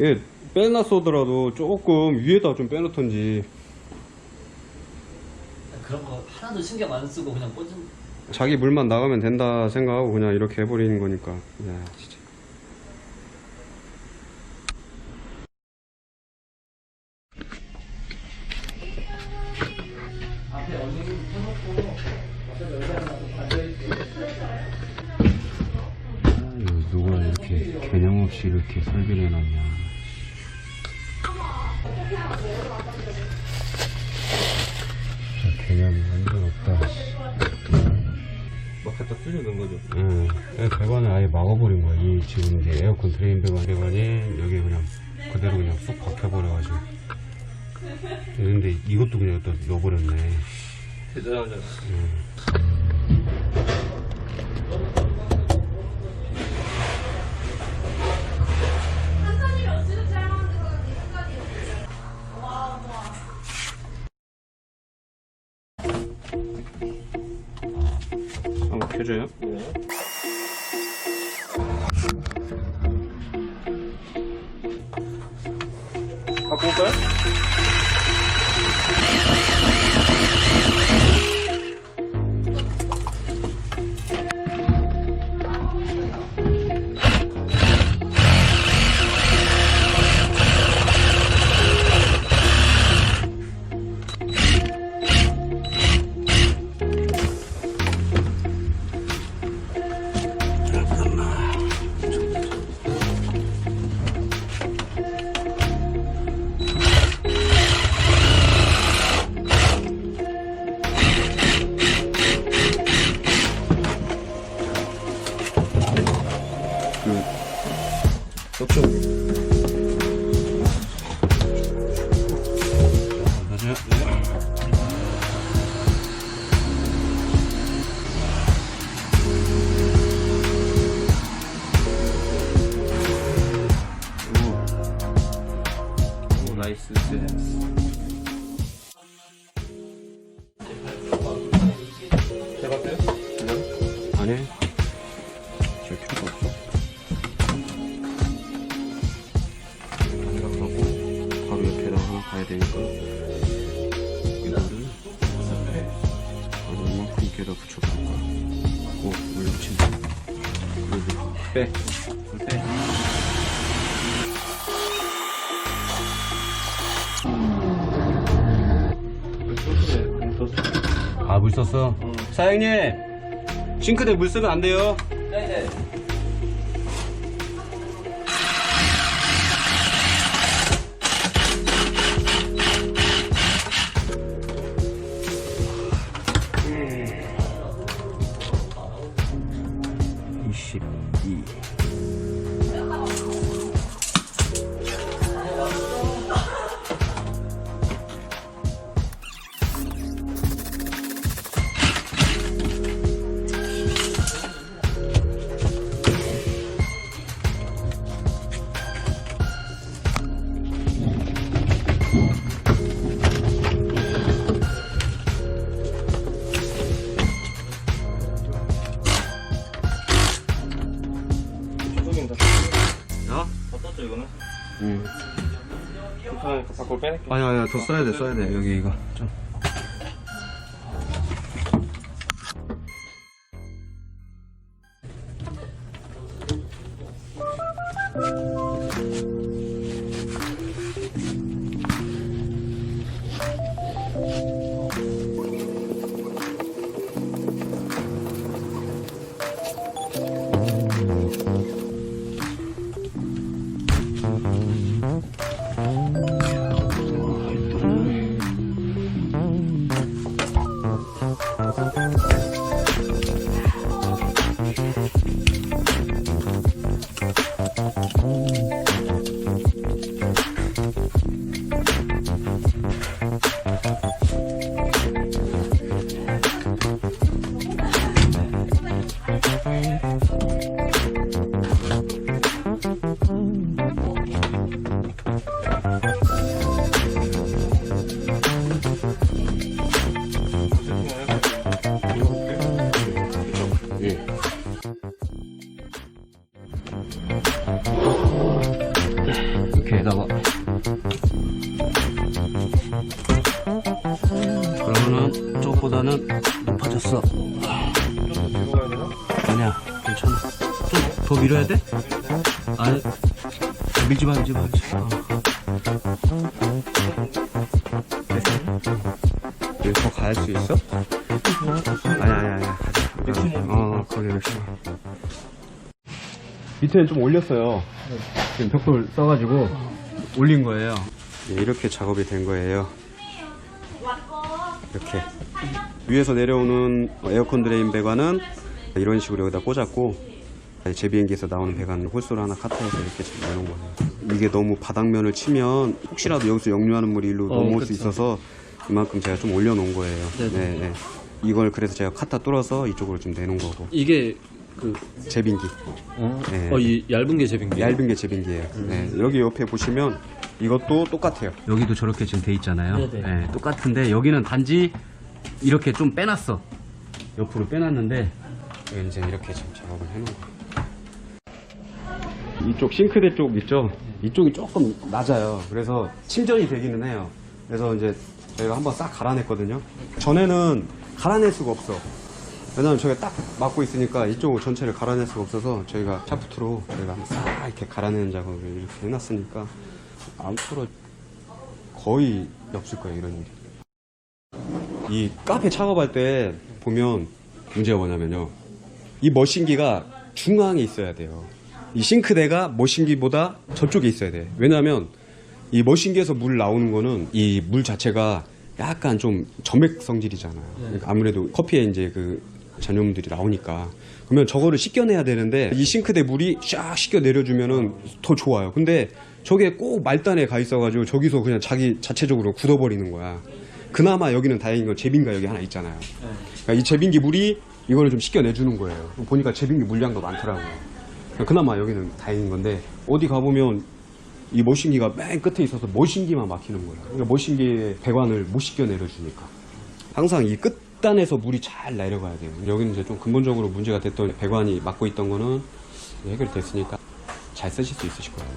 예, 빼놨어더라도 조금 위에다 좀 빼놓던지. 그런 거 하나도 신경 안 쓰고 그냥 꽂은 자기 물만 나가면 된다 생각하고 그냥 이렇게 해버리는 거니까. 야 진짜 이렇게 개념 없이 이렇게 설계를 해놨냐 개념이 완전 없다 막 갖다 쓰려는 거죠. 응. 배관을 아예 막아버린 거야. 이 지금 이제 에어컨 드레인 배관 배관이 여기 그냥 그대로 그냥 쑥 박혀버려가지고. 근데 이것도 그냥 또 넣어버렸네. 대단하잖아. 한 번 켜줘요. 갖고 올까요? 쏙쏙. 맞아요. 오, 나이스 센스. 빼. 물 빼. 아, 물 썼어? 사장님! 싱크대 물 쓰면 안 돼요. 네네 이십이. 이거는? 응. 불편하니까 빼낼게. 아니, 아니, 더 써야 돼, 써야 돼. 여기 이거. 좀. 아니야 괜찮아 좀 더 밀어야 돼? 아니 밀지 마 밀지 마 밀지 마 어. 여기 더갈수 있어? 아니야 아니야 아니야 맥시멈. 어 거기 맥시멈 밑에는 좀 올렸어요 지금 벽돌 써가지고 올린 거예요 네, 이렇게 작업이 된 거예요 이렇게 위에서 내려오는 에어컨 드레인 배관은 이런 식으로 여기다 꽂았고 제 비행기에서 나오는 배관 홀수를 하나 카트해서 이렇게 내놓은 거예요 이게 너무 바닥면을 치면 혹시라도 여기서 역류하는 물이 일로 어, 넘어올 수 그쵸. 있어서 이만큼 제가 좀 올려놓은 거예요 네네. 네, 네. 이걸 그래서 제가 카타 뚫어서 이쪽으로 좀 내놓은 거고 이게 그 제빙기 어, 네. 어, 이 얇은 게 제빙기. 얇은 게 제빙기예요. 네, 여기 옆에 보시면 이것도 똑같아요. 여기도 저렇게 지금 돼 있잖아요. 네네. 네, 똑같은데 여기는 단지 이렇게 좀 빼놨어. 옆으로 빼놨는데 이제 이렇게 지금 작업을 해놓은 거예요. 이쪽 싱크대 쪽 있죠? 이쪽이 조금 낮아요. 그래서 침전이 되기는 해요. 그래서 이제 저희가 한번 싹 갈아냈거든요. 전에는 갈아낼 수가 없어. 왜냐면 저희가 딱 막고 있으니까 이쪽 전체를 갈아낼 수가 없어서 저희가 샤프트로 저희가 한번 싹 이렇게 갈아내는 작업을 이렇게 해놨으니까 앞으로 거의 없을 거예요 이런 일이. 이 카페 작업할 때 보면 문제가 뭐냐면요. 이 머신기가 중앙에 있어야 돼요. 이 싱크대가 머신기보다 저쪽에 있어야 돼. 왜냐하면 이 머신기에서 물 나오는 거는 이 물 자체가 약간 좀 점액 성질이잖아요. 그러니까 아무래도 커피에 이제 그 전염들이 나오니까 그러면 저거를 씻겨내야 되는데 이 싱크대 물이 쫙 씻겨 내려주면은 더 좋아요. 근데 저게 꼭 말단에 가 있어가지고 저기서 그냥 자기 자체적으로 굳어버리는 거야. 그나마 여기는 다행인 건 제빙가 여기 하나 있잖아요. 그러니까 이 제빙기 물이 이거를 좀 씻겨내주는 거예요. 보니까 제빙기 물량도 많더라고요. 그나마 여기는 다행인 건데 어디 가보면 이 머신기가 맨 끝에 있어서 머신기만 막히는 거예요. 그러니까 머신기의 배관을 못 씻겨 내려주니까. 항상 이 끝단에서 물이 잘 내려가야 돼요. 여기는 이제 좀 근본적으로 문제가 됐던 배관이 막고 있던 거는 해결됐으니까 잘 쓰실 수 있으실 거예요.